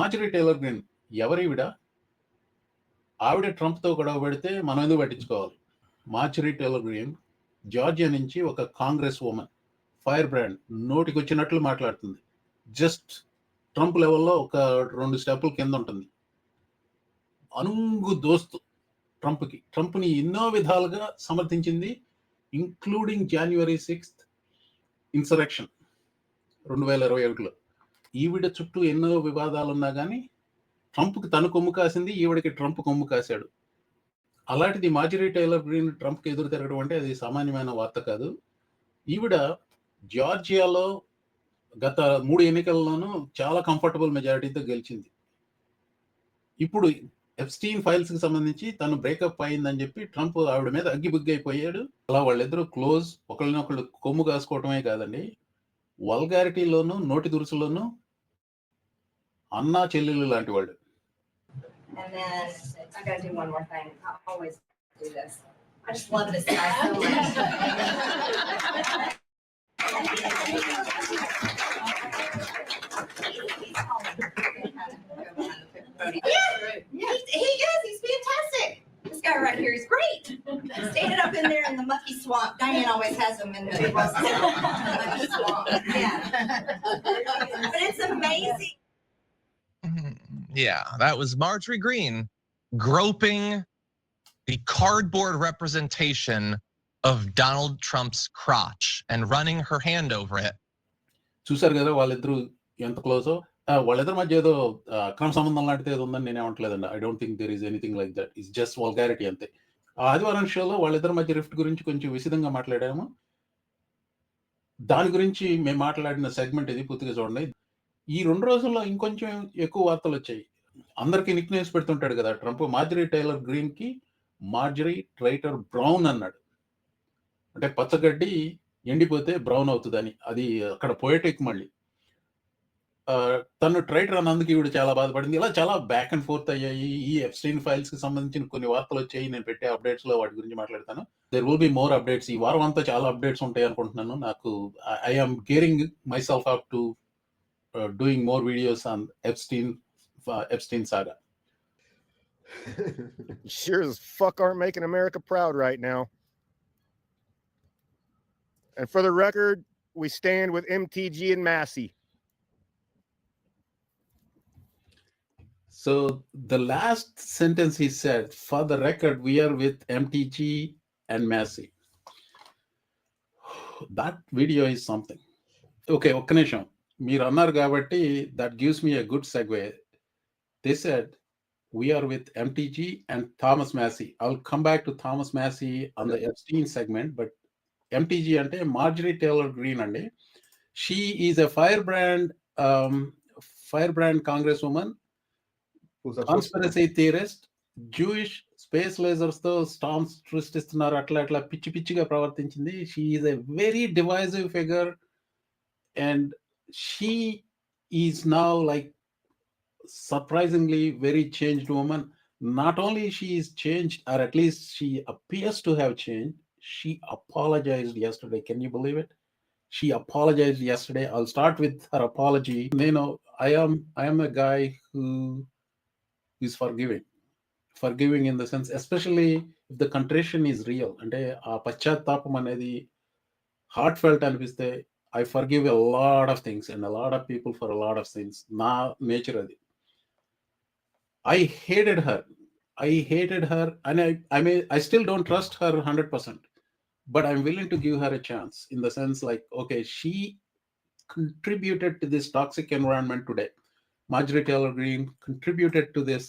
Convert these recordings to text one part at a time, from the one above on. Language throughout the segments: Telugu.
మార్జరీ టైలర్ గ్రీన్ ఎవరివిడ ఆవిడ ట్రంప్తో గొడవ పెడితే మనం ఎందుకు పట్టించుకోవాలి? మార్జరీ టైలర్ గ్రీన్ జార్జియా నుంచి ఒక కాంగ్రెస్ ఉమెన్ ఫైర్ బ్రాండ్ నోటికి వచ్చినట్లు మాట్లాడుతుంది. జస్ట్ ట్రంప్ లెవెల్లో ఒక రెండు స్టెప్పుల కింద ఉంటుంది. అనుంగు దోస్తు ట్రంప్కి. ట్రంప్ని ఎన్నో విధాలుగా సమర్థించింది ఇంక్లూడింగ్ జనవరి సిక్స్త్ ఇన్సరెక్షన్ రెండు వేల ఇరవై ఒకటిలో ఈవిడ చుట్టూ ఎన్నో వివాదాలు ఉన్నా కానీ ట్రంప్కి తను కొమ్ము కాసింది ఈవిడకి ట్రంప్ కొమ్ము కాశాడు. అలాంటిది మాజరీ టైలర్ గ్రీన్ ట్రంప్కి ఎదురు తిరగడం అంటే అది సామాన్యమైన వార్త కాదు. ఈవిడ జార్జియాలో గత మూడు ఎన్నికల్లోనూ చాలా కంఫర్టబుల్ మెజారిటీతో గెలిచింది. ఇప్పుడు ఎఫ్స్టీన్ ఫైల్స్కి సంబంధించి తను బ్రేకప్ అయిందని చెప్పి ట్రంప్ ఆవిడ మీద అగ్గిబుగ్గి అయిపోయాడు అలా వాళ్ళిద్దరూ క్లోజ్ ఒకళ్ళనొకళ్ళు కొమ్ము కాసుకోవటమే కాదండి. వల్గారిటీలోను నోటి దురుసులోను అన్నా చెల్లెలు లాంటి వాళ్ళు much. Yeah, he, he is. He's fantastic. This guy right here is great. Standing up in there in the mucky swamp. Diane always has him in the mucky swamp. Yeah. But it's amazing. Mhm. Yeah, that was Marjorie Green groping the cardboard representation of Donald Trump's crotch and running her hand over it. చూసారు కదా వాళ్ళిద్దరూ ఎంత క్లోజో వాళ్ళిద్దరి మధ్య ఏదో అక్రమ సంబంధం లాంటిది ఏదో ఉందని నేను ఏమంటలేదండి I don't think there is anything like that is just vulgarity అంతే. ఆదివారం షోలో వాళ్ళిద్దరి మధ్య రిఫ్ట్ గురించి కొంచెం విసిదంగా మాట్లాడాము. దాని గురించి మేము మాట్లాడిన సెగ్మెంట్ ఇది పూర్తిగా చూడండి. ఈ రెండు రోజుల్లో ఇంకొంచెం ఎక్కువ వార్తలు వచ్చాయి. అందరికీ నిక్ నేమ్స్ పెడుతుంటాడు కదా ట్రంప్ మార్జరీ టైలర్ గ్రీన్కి మార్జరీ ట్రైటర్ బ్రౌన్ అన్నాడు. అంటే పచ్చగడ్డి ఎండిపోతే బ్రౌన్ అవుతుందని. అది అక్కడ పోయేటెక్ మళ్ళీ. తను ట్రైటర్ అన్నందుకు ఈవిడ చాలా బాధపడింది. ఇలా చాలా బ్యాక్ అండ్ ఫోర్త్ అయ్యాయి. ఈ ఎఫ్స్టైన్ ఫైల్స్కి సంబంధించిన కొన్ని వార్తలు వచ్చాయి. నేను పెట్టే అప్డేట్స్లో వాటి గురించి మాట్లాడతాను. There will be more updates ఈ వారం అంతా చాలా అప్డేట్స్ ఉంటాయి అనుకుంటున్నాను. నాకు I am gearing myself up to doing more videos on Epstein Epstein saga sure as fuck aren't making America proud right now. And for the record, we stand with MTG and Massey. So the last sentence he said, for the record, we are with MTG and Massey. That video is something. Okay, ఒక్క నిమిషం. మీరు అన్నారు కాబట్టి that gives me a good segue they said we're with MTG and Thomas Massie I will come back to Thomas Massie on the Epstein segment but MTG అంటే మార్జరీ టేలర్ గ్రీన్ అండి she is a firebrand firebrand congress women who's supposed conspiracy theorist Jewish space lasers తో స్టామ్స్ సృష్టిస్తున్నారు అట్లా అట్లా పిచ్చి పిచ్చిగా ప్రవర్తించింది she is a very divisive figure and she is now like surprisingly very changed woman not only she is changed or at least she appears to have change she apologized yesterday can you believe it she apologized yesterday i'll start with her apology you know i am i am a guy who is forgiving forgiving in the sense especially if the contrition is real అంటే ఆ పశ్చాత్తాపం అనేది హార్ట్ ఫెల్ట్ అనిపిస్తే I forgive a lot of things and a lot of people for a lot of things నా నేచర్ అది I hated her I hated her and I I may I still don't trust her hundred percent but i'm willing to give her a chance in the sense like okay she contributed to this toxic environment today Marjorie taylor greene contributed to this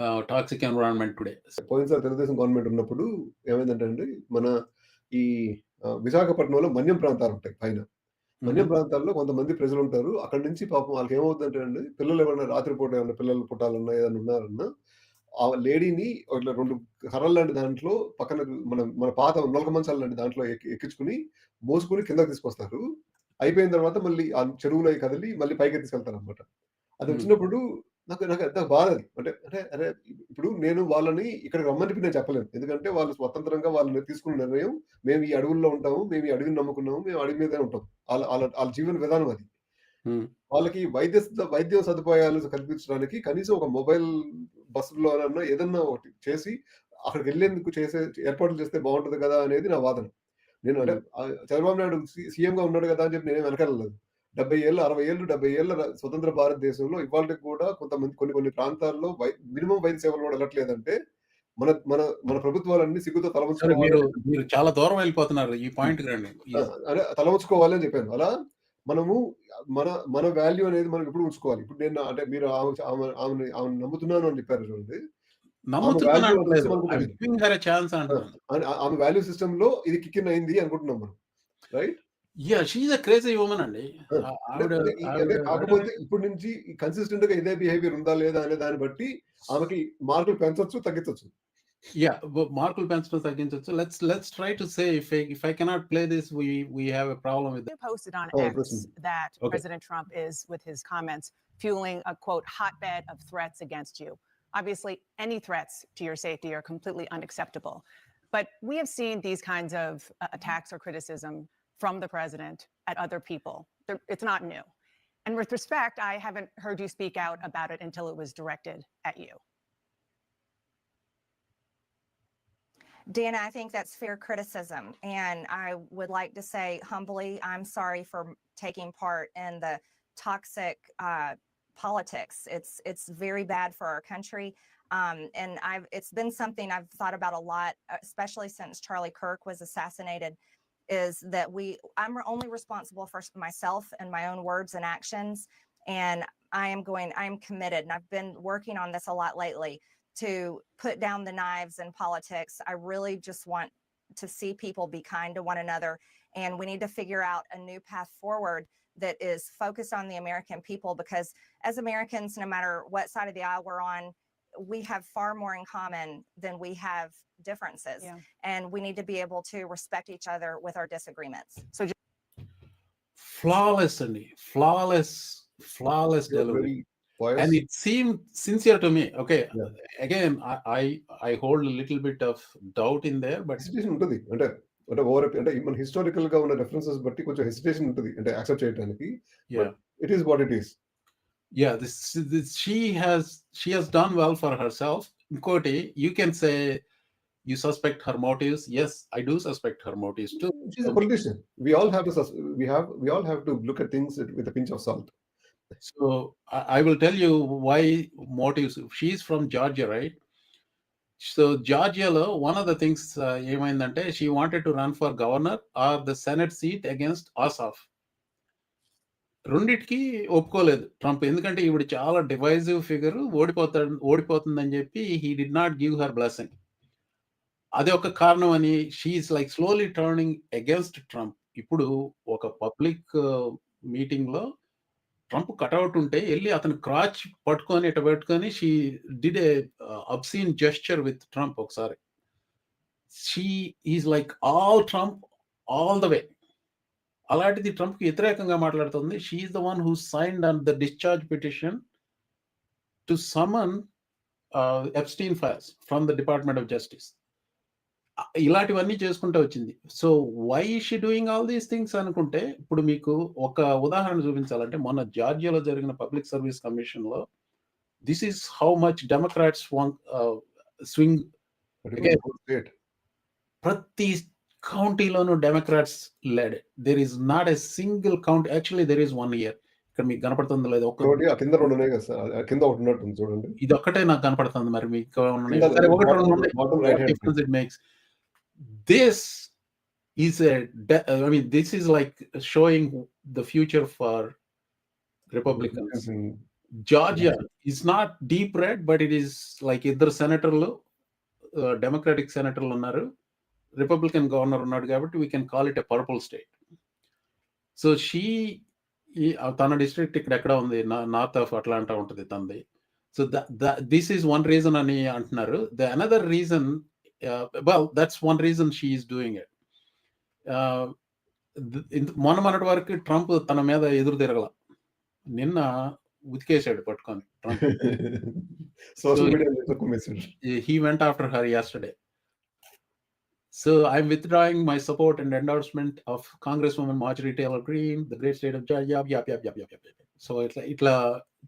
uh, toxic environment today. పోయినసారి తెలుగుదేశం గవర్నమెంట్ ఉన్నప్పుడు ఏమైందంటే మన ఈ విశాఖపట్నంలో మన్యం ప్రాంతాలు ఉంటాయి పైన. మన్యం ప్రాంతాల్లో కొంతమంది ప్రజలు ఉంటారు. అక్కడి నుంచి పాపం వాళ్ళకి ఏమవుతుందంటే అండి పిల్లలు ఏమైనా రాత్రిపూట ఏమైనా పిల్లలు పుట్టాలన్నా ఏదైనా ఉన్నారన్నా ఆ లేడీని ఇట్లా రెండు కర్రలు లాంటి దాంట్లో పక్కన మన మన పాత నొలక మంచాల లాంటి దాంట్లో ఎక్కి- ఎక్కించుకుని మోసుకుని కిందకి తీసుకొస్తారు. అయిపోయిన తర్వాత మళ్ళీ ఆ చెరువులో కదిలి మళ్ళీ పైకి తీసుకెళ్తారు అనమాట అది. వచ్చినప్పుడు నాకు నాకు ఎంత బాధ అది అంటే అంటే అరే ఇప్పుడు నేను వాళ్ళని ఇక్కడ రమ్మని నేను చెప్పలేను ఎందుకంటే వాళ్ళు స్వతంత్రంగా వాళ్ళు తీసుకున్న నిర్ణయం మేము ఈ అడవుల్లో ఉంటాము మేము ఈ అడవిని నమ్ముకున్నాము మేము అడవి మీదే ఉంటాం వాళ్ళ వాళ్ళ వాళ్ళ జీవన విధానం అది. వాళ్ళకి వైద్య వైద్య సదుపాయాలు కల్పించడానికి కనీసం ఒక మొబైల్ బస్సులోనన్నా ఏదన్నా ఒకటి చేసి అక్కడికెళ్ళేందుకు చేసే ఏర్పాట్లు చేస్తే బావుంటది కదా! అనేది నా వాదన. నేను అంటే చంద్రబాబు నాయుడు సీఎంగా ఉన్నాడు కదా! అని చెప్పి నేనేం వెనకాలలేదు. 70 ఏళ్ళు, 60 ఏళ్ళు, 70 ఏళ్ళ ర స్వతంత్ర భారతదేశంలో ఇవాల్టికి కూడా కొంతమంది కొన్ని కొన్ని ప్రాంతాల్లో వై మినిమమ్ వైద్య సేవలు కూడా వెళ్ళట్లేదంటే మన మన మన ప్రభుత్వాలన్నీ సిగ్గుతో తలవంచుకోవాలి మీరు చాలా దూరం వెళ్ళిపోతున్నారు. ఈ రండి. ఈ అదే తలవంచుకోవాలి అని చెప్పాను. అలా మనము మన మన వాల్యూ అనేది మనం ఎప్పుడు ఉంచుకోవాలి. ఇప్పుడు నేను అంటే మీరు ఆమె ఆమె ఆమెను నమ్ముతున్నాను అని చెప్పారు చూడండి. ఆమె వాల్యూ వాల్యూ సిస్టమ్‌లో ఇది కిక్ ఇన్ అయింది అనుకుంటున్నాం మనం. రైట్? క్రేజీ అండి. కాకపోతే నుంచి కన్సిస్టెంట్‌గా ఇదే బిహేవియర్ ఉందా లేదా అనే దాన్ని బట్టి ఆమెకి మార్కులు పెంచొచ్చు, తగ్గించొచ్చు. యాహ్! వ మార్కులు పెంచడం తగ్గించొచ్చు. Let's let's try to say if if I cannot play this we we have a problem with posted on Oh, X that Okay. President Trump is, with his comments, fueling a quote hotbed of threats against you. Obviously, any threats to your safety are completely unacceptable. But we have seen these kinds of uh, attacks or criticism from the president at other people. They're- It's not new. And with respect, I haven't heard you speak out about it until it was directed at you. Dana, I think that's fair criticism. And I would like to say humbly, I'm sorry for taking part in the toxic uh, politics. It's it's very bad for our country. Um, and I've it's been something I've thought about a lot, uh, especially since Charlie Kirk was assassinated, is that we I'm only responsible for myself and my own words and actions. And I am going, I'm committed. And I've been working on this a lot lately to put down the knives in politics. I really just want to see people be kind to one another. And we need to figure out a new path forward that is focused on the American people because as Americans, no matter what side of the aisle we're on, we have far more in common than we have differences. Yeah. And we need to be able to respect each other with our disagreements. So just- flawless, Andy. Flawless, flawless delivery. And it seemed sincere to me. Okay. Yeah. Again, I, I, I hold a little bit of doubt in there, but అంటే అంటే ఓవర్ అంటే మన హిస్టారికల్ గా ఉన్న రెఫరెన్సెస్ బట్టి కొంచెం హెసిటేషన్ ఉంటది. అంటే యాక్సెప్ట్ చేయడానికి. yeah. It is what it is. Yeah, this, this she has she has done well for herself. Inkoti, you can say you suspect her motives. Yes, I do suspect her motives too. She's a politician. We all have to sus- we have we all have to look at things with a pinch of salt. So I, I will tell you why motives. She's from Georgia, right? so జార్జియాలో one of the things ఏమైందంటే she wanted to run for governor or the senate seat against Ossoff రెండిటికి ఒప్పుకోలేదు ట్రంప్. ఎందుకంటే ఈవిడ చాలా డివైజివ్ ఫిగర్ ఓడిపోతాడు ఓడిపోతుందని చెప్పి he did not give her blessing అదే ఒక కారణం అని she's like slowly turning against Trump ఇప్పుడు ఒక పబ్లిక్ మీటింగ్ uh, లో ట్రంప్ కటౌట్ ఉంటే వెళ్ళి అతను క్రాచ్ పట్టుకొని ఇట పెట్టుకొని she did a obscene gesture with Trump ఒకసారి. She is like all Trump all the way అలాంటిది ట్రంప్కి వ్యతిరేకంగా మాట్లాడుతుంది. She's the one who signed and the discharge petition to summon Epstein files from the department of justice ఇలాంటివన్నీ చేసుకుంటూ వచ్చింది so why she doing all these things అనుకుంటే ఇప్పుడు మీకు ఒక ఉదాహరణ చూపించాలంటే మొన్న జార్జియాలో జరిగిన పబ్లిక్ సర్వీస్ కమిషన్లో this is how much democrats swing. ప్రతి కౌంటీలోనూ democrats led there is not a single count actually there is one year ఇక్కడ మీకు కనపడుతుందో లేదు ఒక్క కింద రెండు ఉన్నాయి కదా సార్. కింద ఒకటి ఉన్నట్టుంది చూడండి. ఇది ఒక్కటే నాకు కనపడుతుంది మరి మీకు ఒకటి రెండు This is a, de- I mean, this is like showing the future for Republicans. side. Georgia is not deep red, but it is like ఇద్దరు సెనేటర్లు డెమోక్రాటిక్ సెనేటర్లు ఉన్నారు రిపబ్లికన్ గవర్నర్ ఉన్నాడు కాబట్టి we can call it a purple state so she తన డిస్ట్రిక్ట్ ఇక్కడ ఎక్కడ ఉంది నార్త్ ఆఫ్ అట్లాంటా ఉంటుంది తనది so this is one reason అని అంటున్నారు the another reason well that's one reason she is doing it మొన్న మొన్నటి వరకు ట్రంప్ తన మీద ఎదురు తిరగల నిన్న ఉతికేశాడు పట్టుకొని ట్రంప్ సోషల్ మీడియా తక్కువ message. he went after her yesterday. So I'm withdrawing my support and endorsement of Congresswoman Marjorie Taylor Greene, the great state of Georgia. Yap, yap, yap, yap, yap, yap, yap. So ఇట్లా ఇట్లా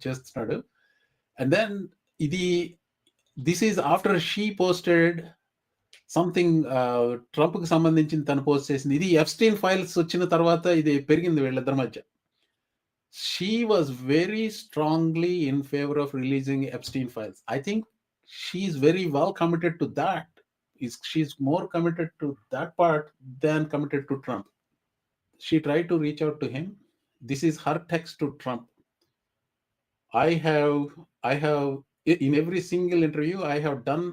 చేస్తున్నాడు అండ్ దెన్ ఇది this is after she posted something ట్రంప్కి సంబంధించిన తను పోస్ట్ చేసింది ఇది ఎఫ్స్టీన్ ఫైల్స్ వచ్చిన తర్వాత ఇది పెరిగింది వీళ్ళిద్దరి మధ్య she was very strongly in favour of releasing Epstein files I think she's very well committed to that is she's more committed to that part than committed to Trump. She tried to reach out to him. This is her text to Trump. I have, I have, i- in every single interview I have done,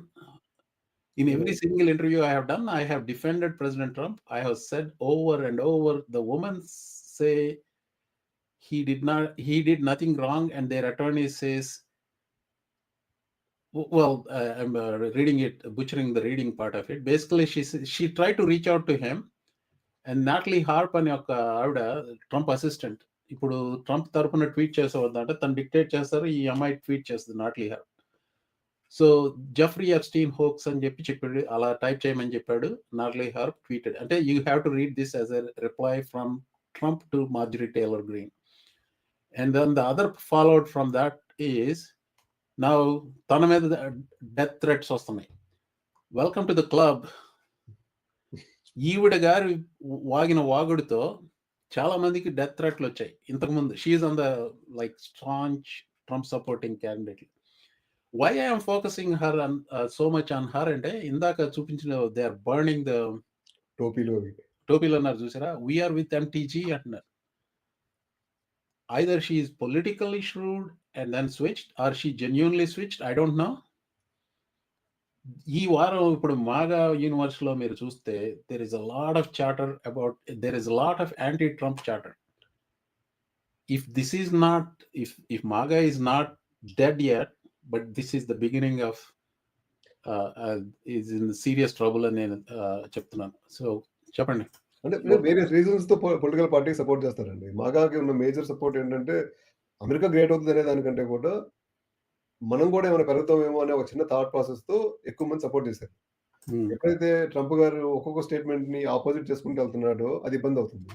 in every single interview I have done, I have defended President Trump. I have said over and over, the women say he did not, he did nothing wrong, and their attorney says W- well uh, i'm uh, reading it butchering the reading part of it basically she s- she tried to reach out to him and Natalie Harp అనే ఒక ఆవిడ ట్రంప్ అసిస్టెంట్ ఇప్పుడు ట్రంప్ తరపున ట్వీట్ చేసేవద్దంటే తను డిక్టేట్ చేస్తారు ఈ అమ్మాయి ట్వీట్ చేస్తుంది నాట్లీ harp so Jeffrey Epstein hoax అని చెప్పి చెప్పాడు. అలా టైప్ చేయమని చెప్పాడు. నార్లీ హార్ప్ ట్వీటెడ్ అంటే you have to read this as a reply from Trump to Marjorie Taylor Greene and then the other followed from that is నా తన మీద డెత్ థ్రెట్స్ వస్తున్నాయి. వెల్కమ్ టు ద క్లబ్ ఈవిడ గారి వాగిన వాగుడితో చాలా మందికి డెత్ థ్రెట్లు వచ్చాయి. ఇంతకుముందు she's on the like strong Trump supporting candidate why I'm focusing her on so much on her అంటే ఇందాక చూపించిన దే ఆర్ బర్నింగ్ ద టోపీలు టోపీలు అన్నారు చూసారా? వీఆర్ విత్ ఎంటీజీ అంటున్నారు. Either she is politically shrewd and then switched or she genuinely switched i don't know. ఈ వారం ఇప్పుడు మాగా యూనివర్సిటీలో మీరు చూస్తే there is a lot of chatter about there is lot of anti Trump chatter if this is not if if MAGA is not dead yet but this is the beginning of is in serious trouble అని నేను uh, చెప్తున్నాను. సో చెప్పండి. అంటే వేరియస్ రీజన్స్తో పొలిటికల్ పార్టీ సపోర్ట్ చేస్తారండి. మాగాకి ఉన్న మేజర్ సపోర్ట్ ఏంటంటే అమెరికా గ్రేట్ అవుతుంది అనే దానికంటే కూడా మనం కూడా ఏమైనా పెరుగుతామేమో అనే ఒక చిన్న థాట్ ప్రాసెస్తో ఎక్కువ మంది సపోర్ట్ చేశారు. Hmm. ఎప్పుడైతే ట్రంప్ గారు ఒక్కొక్క స్టేట్మెంట్ని ఆపోజిట్ చేసుకుంటూ వెళ్తున్నాడో అది ఇబ్బంది అవుతుంది.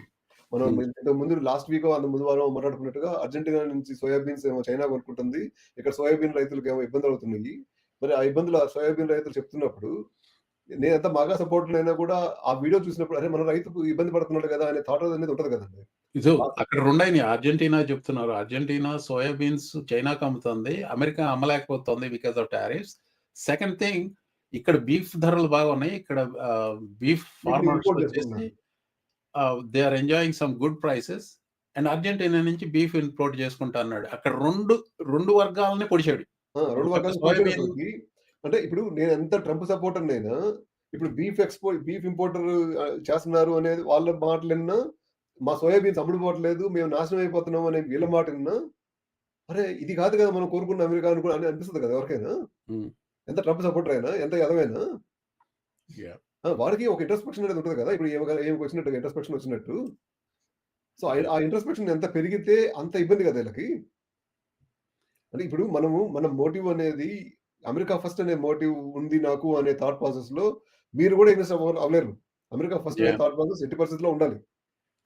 మనం. ఇంతకు ముందు లాస్ట్ వీక్ అంత ముందు వారం మాట్లాడుకున్నట్టుగా అర్జెంటీనా నుంచి సోయాబీన్స్ ఏమో చైనా కొనుక్కుంటుంది. ఇక్కడ సోయాబీన్ రైతులకు ఏమో ఇబ్బందులు అవుతున్నాయి. మరి ఆ ఇబ్బందులు ఆ సోయాబీన్ రైతులు చెప్తున్నప్పుడు నేను ఎంత బాగా సపోర్ట్ అయినా కూడా ఆ వీడియో చూసినప్పుడు అరే మన రైతు ఇబ్బంది పడుతున్నాడు కదా అనే థాట్ అనేది ఉంటది కదండి. సో అక్కడ రెండైన అర్జెంటీనా చెప్తున్నారు. అర్జెంటీనా సోయాబీన్స్ చైనాకి అమ్ముతుంది. America అమ్మలేకపోతుంది because of tariffs second thing ఇక్కడ బీఫ్ ధరలు బాగా ఉన్నాయి ఇక్కడ బీఫ్ ఫార్మర్స్ వచ్చేసి. They are enjoying some good prices and Argentina నుంచి బీఫ్ ఇంపోర్ట్ చేసుకుంటా అన్నాడు. అక్కడ రెండు రెండు వర్గాలని పొడిచాడు. రెండు అంటే ఇప్పుడు నేను ఎంత ట్రంప్ సపోర్టర్ అయినా ఇప్పుడు బీఫ్ ఎక్స్పోర్ట్ బీఫ్ ఇంపోర్టర్ చేస్తున్నారు అనేది వాళ్ళ మాటలు విన్నా మా సోయాబీన్స్ అమ్ముడుపోవట్లేదు మేము నాశనం అయిపోతున్నాం అనే వీళ్ళ మాట విన్నా అరే ఇది కాదు కదా మనం కోరుకున్న అమెరికా అనుకో అని అనిపిస్తుంది కదా ఎవరికైనా. ఎంత ట్రంప్ సపోర్టర్ అయినా ఎంత ఎదవైనా? వాడికి ఒక ఇంట్రస్పెక్షన్ అనేది ఉంటుంది కదా. ఇప్పుడు ఏమి వచ్చినట్టు ఇంట్రస్పెక్షన్ వచ్చినట్టు. సో ఆ ఇంట్రస్పెక్షన్ ఎంత పెరిగితే అంత ఇబ్బంది కదా వీళ్ళకి. అంటే ఇప్పుడు మనము మన మోటివ్ అనేది అమెరికా ఫస్ట్ అనే మోటివ్ ఉంది నాకు అనే థాట్ ప్రాసెస్లో మీరు కూడా ఇన్వెస్ట్ అవ్వలేరు. అమెరికా ఫస్ట్ అనే. థాట్ ప్రాసెస్ ఎట్టి పరిస్థితిలో ఉండాలి.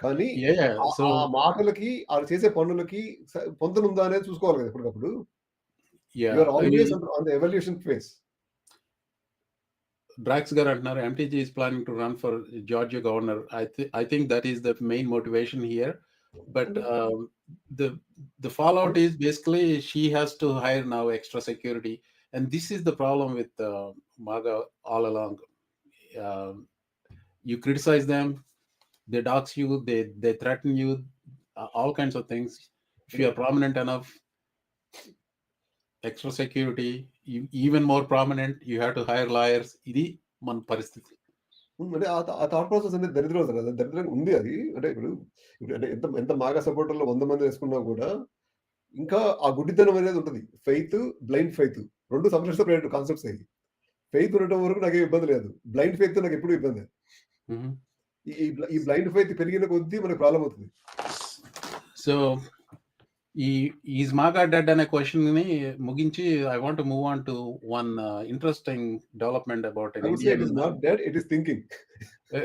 కానీ ఆ- ఆ మాటలకి వాళ్ళు చేసే పనులకి పొంతనుందా అనేది చూసుకోవాలి కదా ఎప్పటికప్పుడు. Always on the evolution phase డ్రాక్స్ గారు అంటున్నారు MTG is planning to run for Georgia governor I I think that is the main motivation here but the the fallout is basically she has to hire now extra security and this is the problem with uh, maga all along Um you criticize them they dox you they they threaten you uh, all kinds of things if you are prominent enough extra security even more prominent you have to hire lawyers. ఇది మన పరిస్థితి. అంటే ఆ థాట్ ప్రాసెస్ అనేది దరిద్రం సార్ అది దరిద్రంగా ఉంది అది. అంటే ఇప్పుడు ఇప్పుడు అంటే ఎంత ఎంత మాగా సపోర్టర్లు వంద మంది వేసుకున్నా కూడా ఇంకా ఆ గుడ్డితనం అనేది ఉంటుంది. ఫెయిత్ బ్లైండ్ ఫెయిత్ రెండు సపరేట్ కాన్సెప్ట్స్ అయ్యి ఫెయిత్ ఉండటం వరకు నాకు ఇబ్బంది లేదు. బ్లైండ్ ఫెయిత్ నాకు ఎప్పుడు ఇబ్బంది. ఈ బ్లైండ్ ఫెయిత్ పెరిగిన కొద్దీ మనకు ప్రాబ్లం అవుతుంది. సో ఈ ఈజ్ మాగా డెడ్ అనే క్వశ్చన్ని ముగించి I want move on to one interesting development about it is thinking.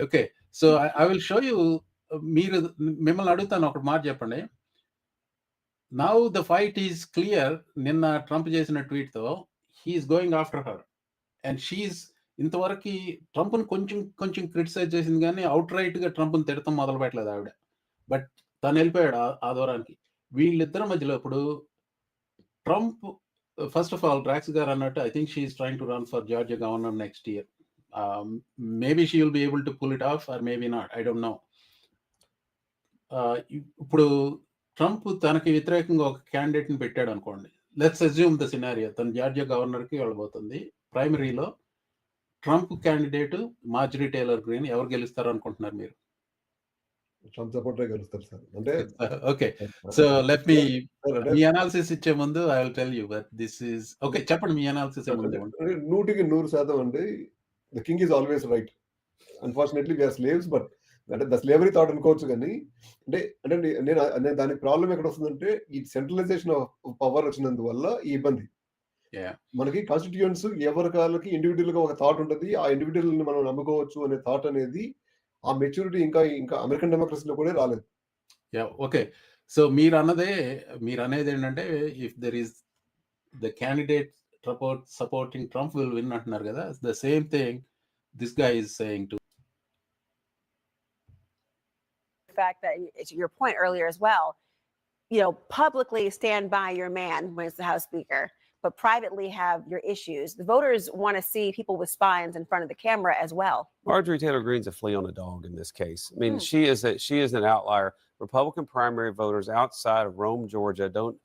Okay so I will show you మీరు మిమ్మల్ని అడుగుతాను ఒకటి మాట చెప్పండి. Now the fight is clear నిన్న ట్రంప్ చేసిన ట్వీట్తో he's going after her and she's ఇంతవరకు ట్రంప్ను కొంచెం కొంచెం క్రిటిసైజ్ చేసింది కానీ అవుట్ రైట్గా ట్రంప్ని తిడతాం మొదలు పెట్టలేదు ఆవిడ. బట్ తను వెళ్ళిపోయాడు ఆ దూరానికి వీళ్ళిద్దరి మధ్యలో ఇప్పుడు ట్రంప్ ఫస్ట్ ఆఫ్ ఆల్ డ్రాక్స్ గారు అన్నట్టు I think she is trying to run for Georgia governor next year maybe she will be able to pull it off or maybe not I don't know ఇప్పుడు ట్రంప్ తనకి వ్యతిరేకంగా ఒక క్యాండిడేట్ని పెట్టాడు అనుకోండి. లెట్స్ అజ్యూమ్ ద సినారియో తను జార్జియా గవర్నర్కి వెళ్ళబోతుంది. ప్రైమరీలో Trump candidate Marjorie Taylor Greene ఎవరు గెలుస్తారు అనుకుంటున్నారు మీరు? ట్రంప్ సపోర్టర్ గెలుస్తారు సార్. అంటే ఓకే సో లెట్ మీ మీ అనాలిసిస్ ఇచ్చే ముందు I will tell you but this is okay చెప్పండి మీ అనాలిసిస్ నూటికి నూరు శాతం అండి. The king is always right unfortunately we are slaves but అంటే ద స్లేవరీ థాట్ అనుకోవచ్చు కానీ అంటే అంటే నేను నేను దానికి ప్రాబ్లం ఎక్కడ వస్తుందంటే ఈ సెంట్రలైజేషన్ ఆఫ్ పవర్ వచ్చినందువల్ల ఈ ఇబ్బంది. మనకి కాన్స్టిట్యూయన్స్ ఎవరి కాళ్ళకి ఇండివిజువల్గా ఒక థాట్ ఉంటుంది. ఆ ఇండివిజువల్ని మనం నమ్ముకోవచ్చు అనే థాట్ అనేది ఆ మెచ్యూరిటీ ఇంకా ఇంకా అమెరికన్ డెమోక్రసీలో కూడా రాలేదు. యా ఓకే సో మీరు అన్నదే మీరు అనేది ఏంటంటే if there is the candidate support supporting Trump will win అంటున్నారు కదా. The same thing దిస్గా is saying to fact that y- to your point earlier as well, you know, publicly stand by your man when it's the House Speaker, but privately have your issues. The voters want to see people with spines in front of the camera as well. Marjorie Taylor Greene's a flea on a dog in this case. I mean, Hmm. she is a she is an outlier. Republican primary voters outside of Rome, Georgia, don't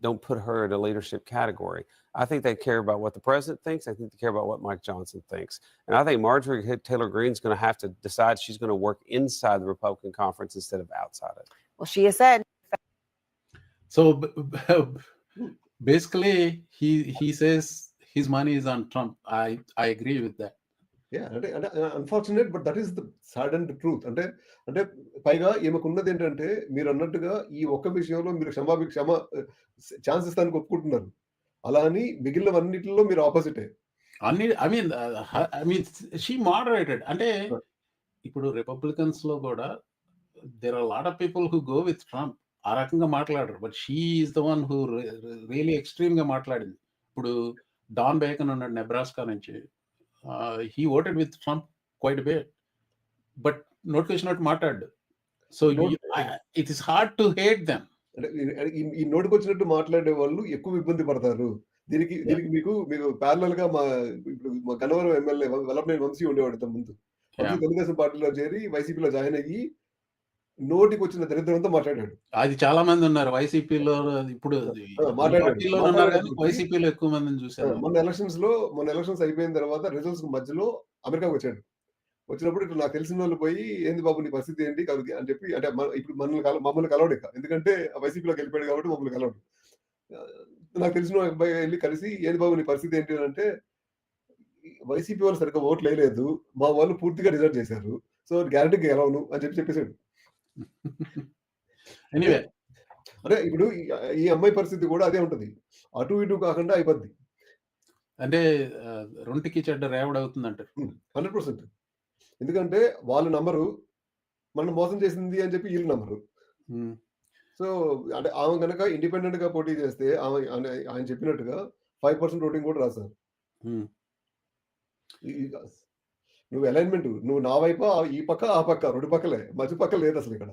don't put her in a leadership category. I think they care about what the president thinks. I think they care about what Mike Johnson thinks. And I think Marjorie Hi- Taylor Greene's going to have to decide she's going to work inside the Republican conference instead of outside it. Well, she has said so basically he he says his money is on Trump I I agree with that yeah అంటే అంటే unfortunate but that is the sad and truth అంటే అంటే పైగా ఈమెకు ఉన్నది ఏంటంటే మీరు అన్నట్టుగా ఈ ఒక్క విషయంలో మీరు క్షమాభి క్షమ ఛాన్స్ ఇస్తానికి ఒప్పుకుంటున్నారు. అలా అని మిగిలినవన్నిటిలో మీరు ఆపోజిటే. అన్ని I mean I mean she moderated అంటే ఇప్పుడు రిపబ్లికన్స్లో కూడా there are lot of people who go with Trump ఆ రకంగా మాట్లాడరు. But she is the one who really ఎక్స్ట్రీమ్గా మాట్లాడింది. ఇప్పుడు డాన్ బేకన్ ఉన్నాడు నెబ్రాస్కా నుంచి. He voted with Trump quite bay but. Notification మాట్లాడు. So it is hard to hate them. ఈ- నోటికి వచ్చినట్టు మాట్లాడే వాళ్ళు ఎక్కువ ఇబ్బంది పడతారు. దీనికి దీనికి మీకు మీకు ప్యారలల్గా మా ఇప్పుడు మా గన్నవరం ఎమ్మెల్యే వెల్లపనేని వంశీ ఉండేవాడు ఇంతకు ముందు. తెలుగుదేశం పార్టీలో చేరి వైసీపీలో జాయిన్ అయ్యి నోటికి వచ్చిన దరిద్రంతో మాట్లాడాడు. అది చాలా మంది ఉన్నారు. వైసీపీలో ఇప్పుడు. వైసీపీలో ఎక్కువ మందిని చూశాను. మొన్న ఎలక్షన్స్లో మొన్న ఎలక్షన్స్ అయిపోయిన తర్వాత రిజల్ట్స్ మధ్యలో అమెరికాకి వచ్చాడు. వచ్చినప్పుడు ఇట్లా నాకు తెలిసిన వాళ్ళు పోయి ఏంది బాబు నీ పరిస్థితి ఏంటి? కలు- అని చెప్పి అంటే ఇప్పుడు మనల్ని కల మమ్మల్ని కలవడు ఇక. ఎందుకంటే వైసీపీలోకి వెళ్ళిపోయాడు కాబట్టి మమ్మల్ని కలవడు. నాకు తెలిసిన అబ్బాయి వెళ్ళి కలిసి ఏంది బాబు నీ పరిస్థితి ఏంటి? అని అంటే వైసీపీ వాళ్ళు సరిగ్గా ఓట్లు వేయలేదు. మా వాళ్ళు పూర్తిగా రిజల్ట్ చేశారు. సో గ్యారంటీకి గెలవను అని చెప్పి చెప్పేశాడు. ఎనీవే అంటే ఇప్పుడు ఈ- అమ్మాయి పరిస్థితి కూడా అదే ఉంటది. అటు ఇటు కాకుండా అయిపోద్ది. అంటే రొంటికి చెడ్డ రేవడ్ అవుతుంది అంటారు హండ్రెడ్ పర్సెంట్. ఎందుకంటే వాళ్ళు నమ్మరు. మనం మోసం చేసింది అని చెప్పి వీళ్ళు నమ్మరు. ఉమ్, సో అంటే ఆమె కనుక ఇండిపెండెంట్గా పోటీ చేస్తే ఆమె ఆయన- చెప్పినట్టుగా ఫైవ్ పర్సెంట్ ఓటింగ్ కూడా ఈ- నువ్వు అలైన్మెంట్ నువ్వు నా వైపు ఆ- ఈ పక్క ఆ పక్క రెండు పక్కలే మధ్య పక్క లేదు అసలు ఇక్కడ.